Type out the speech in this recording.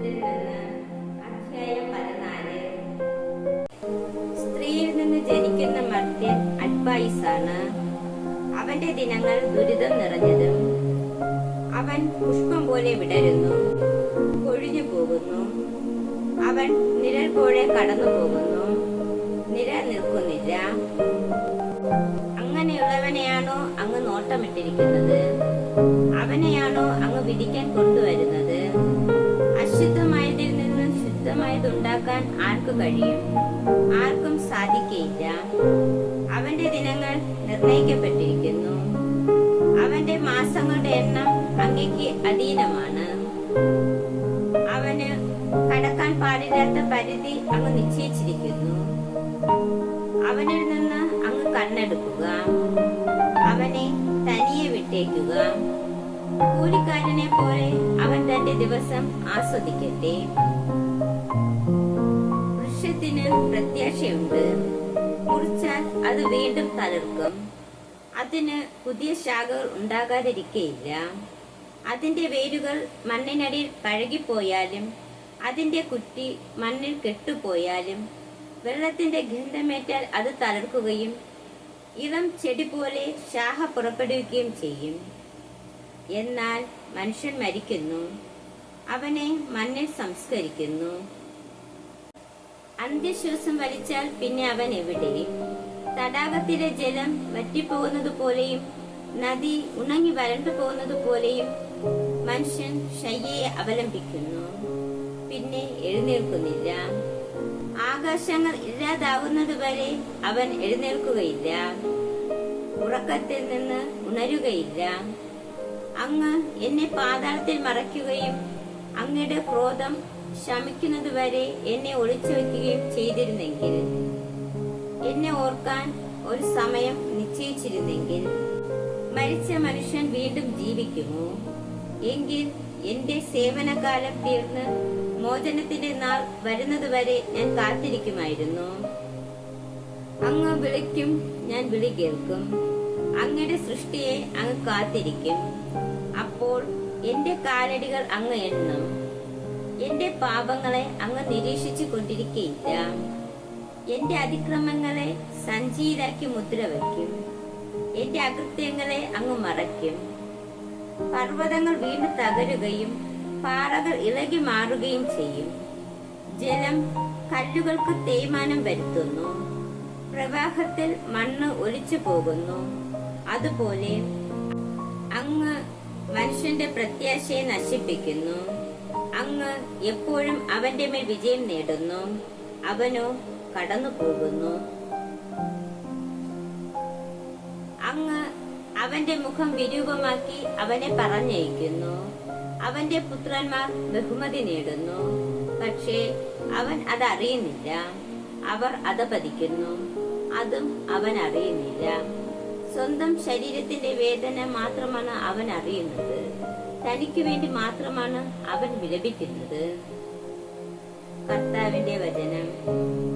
പുസ്തകത്തിൽ നിന്ന് അധ്യായം പതിനാല് സ്ത്രീയിൽ നിന്ന് ജനിക്കുന്ന മർത്യൻ അഡ്വൈസാണ് അവന്റെ ദിനങ്ങൾ ദുരിതം നിറഞ്ഞതും. അവൻ പുഷ്പം പോലെ വിടരുന്നു കൊഴിഞ്ഞു പോകുന്നു. അവൻ നിഴൽ പോലെ കടന്നു പോകുന്നു നിഴൽ നിൽക്കുന്നില്ല. അങ്ങനെയുള്ളവനെയാണോ അങ്ങ് നോട്ടമിട്ടിരിക്കുന്നത്? അവനെയാണോ അങ്ങ് വിധിക്കാൻ കൊണ്ടുവരുന്നത്? അശുദ്ധമായതിൽ നിന്ന് ശുദ്ധമായതുണ്ടാക്കാൻ ആർക്കു കഴിയും? ആർക്കും സാധിക്കയില്ല. അവന്റെ ദിനങ്ങൾ നിർണയിക്കപ്പെട്ടിരിക്കുന്നു. അവന്റെ മാസങ്ങളുടെ എണ്ണം അങ്ങയ്ക്ക് അധീനമാണ്. അവന് കടക്കാൻ പാടില്ലാത്ത പരിധി അങ്ങ് നിശ്ചയിച്ചിരിക്കുന്നു. അവനിൽ നിന്ന് അങ്ങ് കണ്ണെടുക്കുക. അവനെ തനിയെ വിട്ടേക്കുക. കൂലിക്കാരനെ പോലെ അവൻ തന്റെ ദിവസം ആസ്വദിക്കട്ടെ. വൃക്ഷത്തിന് പ്രത്യാശയുണ്ട്. മുറിച്ചാൽ അത് വീണ്ടും തളിർക്കും. അതിന് പുതിയ ശാഖകൾ ഉണ്ടാകാതിരിക്കയില്ല. അതിന്റെ വേരുകൾ മണ്ണിനടിയിൽ പഴകിപ്പോയാലും അതിന്റെ കുറ്റി മണ്ണിൽ കെട്ടുപോയാലും വെള്ളത്തിന്റെ ഗന്ധമേറ്റാൽ അത് തളർക്കുകയും ഇളം ചെടി പോലെ ശാഖ പുറപ്പെടുവിക്കുകയും ചെയ്യും. എന്നാൽ മനുഷ്യൻ മരിക്കുന്നു. അവനെ മണ്ണിൽ സംസ്കരിക്കുന്നു. അന്ത്യശ്വാസം വലിച്ചാൽ പിന്നെ അവൻ എവിടെ? തടാകത്തിലെ ജലം വറ്റിപ്പോകുന്നത് പോലെയും നദി ഉണങ്ങി വരണ്ടു പോകുന്നത് പോലെയും മനുഷ്യൻ ശയ്യയെ അവലംബിക്കുന്നു. പിന്നെ എഴുന്നേൽക്കുന്നില്ല. ആകാശങ്ങൾ ഇല്ലാതാവുന്നത് വരെ അവൻ എഴുന്നേൽക്കുകയില്ല. ഉറക്കത്തിൽ നിന്ന് ഉണരുകയില്ല. അങ്ങ് എന്നെ പാതാളത്തിൽ മറയ്ക്കുകയും അങ്ങയുടെ ക്രോധം ശമിക്കുന്നതുവരെ എന്നെ ഒളിച്ചു വെക്കുകയും ചെയ്തിരുന്നെങ്കിൽ എന്നെ ഓർക്കാൻ ഒരു സമയം നിശ്ചയിച്ചിരുന്നെങ്കിൽ മരിച്ച മനുഷ്യൻ വീണ്ടും ജീവിക്കുമോ? എങ്കിൽ എന്റെ സേവനകാലം തീർന്ന് മോചനത്തിന്റെ നാൾ വരുന്നതുവരെ ഞാൻ കാത്തിരിക്കുമായിരുന്നു. അങ്ങ് വിളിക്കും ഞാൻ വിളി കേൾക്കും. അങ്ങയുടെ സൃഷ്ടിയെ അങ്ങ് കാത്തിരിക്കും. അപ്പോൾ എന്റെ കാലടികൾ അങ്ങ് എണ്ണും. എന്റെ പാപങ്ങളെ അങ്ങ് നിരീക്ഷിച്ചു കൊണ്ടിരിക്കയില്ല. എന്റെ അതിക്രമങ്ങളെ സഞ്ചിയിലാക്കി മുദ്ര വയ്ക്കും. എന്റെ അകൃത്യങ്ങളെ അങ്ങ് മറയ്ക്കും. പർവതങ്ങൾ വീണ്ടും തകരുകയും പാറകൾ ഇളകി മാറുകയും ചെയ്യും. ജലം കല്ലുകൾക്ക് തേയ്മാനം വരുത്തുന്നു. പ്രവാഹത്തിൽ മണ്ണ് ഒലിച്ചു പോകുന്നു. അതുപോലെ അങ്ങ് മനുഷ്യന്റെ പ്രത്യാശയെ നശിപ്പിക്കുന്നു. അങ്ങ് എപ്പോഴും അവന്റെ മേൽ വിജയം നേടുന്നു. അവനോ കടന്നു പോകുന്നു അങ്ങ് അവന്റെ മുഖം വിരൂപമാക്കി അവനെ പറഞ്ഞയക്കുന്നു. അവന്റെ പുത്രന്മാർ ബഹുമതി നേടുന്നു. പക്ഷേ അവൻ അത് അറിയുന്നില്ല. അവർ പതിക്കുന്നു. അതും അവൻ അറിയുന്നില്ല. സ്വന്തം ശരീരത്തിന്റെ വേദന മാത്രമാണ് അവൻ അറിയുന്നത്. തനിക്ക് വേണ്ടി മാത്രമാണ് അവൻ വിലപിക്കുന്നത്. കർത്താവിന്റെ വചനം.